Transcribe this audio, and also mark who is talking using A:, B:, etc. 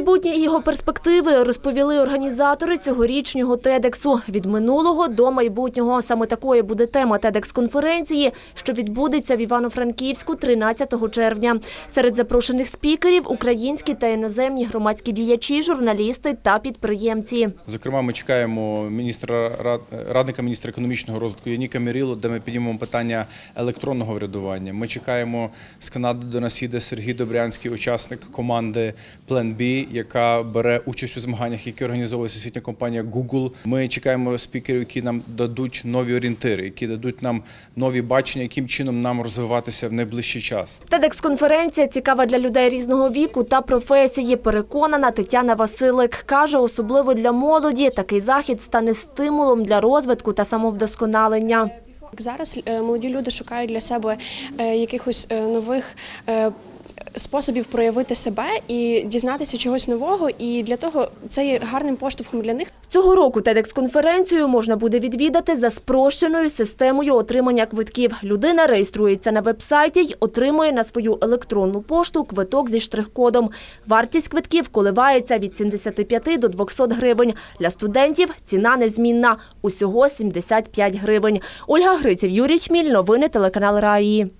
A: майбутнє і його перспективи розповіли організатори цьогорічнього тедексу. Від минулого до майбутнього. Саме такою буде тема тедекс-конференції, що відбудеться в Івано-Франківську 13 червня. Серед запрошених спікерів українські та іноземні громадські діячі, журналісти та підприємці.
B: Зокрема, ми чекаємо міністра рад- радника міністра економічного розвитку Яніка Міріло, де ми піднімемо питання електронного врядування. Ми чекаємо з Канади до нас їде Сергій Добрянський, учасник команди Plan B, яка бере участь у змаганнях, які організовує всесвітня компанія Google. Ми чекаємо спікерів, які нам дадуть нові орієнтири, які дадуть нам нові бачення, яким чином нам розвиватися в найближчий час.
A: Тедекс-конференція цікава для людей різного віку та професії. Переконана Тетяна Василик. Каже, особливо для молоді такий захід стане стимулом для розвитку та самовдосконалення.
C: Зараз е, молоді люди шукають для себе е, якихось е, нових. Способів проявити себе і дізнатися чогось нового, і для того це є гарним поштовхом для них.
A: Цього року TEDx-конференцію можна буде відвідати за спрощеною системою отримання квитків. Людина реєструється на вебсайті й отримує на свою електронну пошту квиток зі штрих-кодом. Вартість квитків коливається від 75 до 200 гривень. Для студентів ціна незмінна – усього 75 гривень. Ольга Гриців, Юрій Чміль, новини телеканал Раї.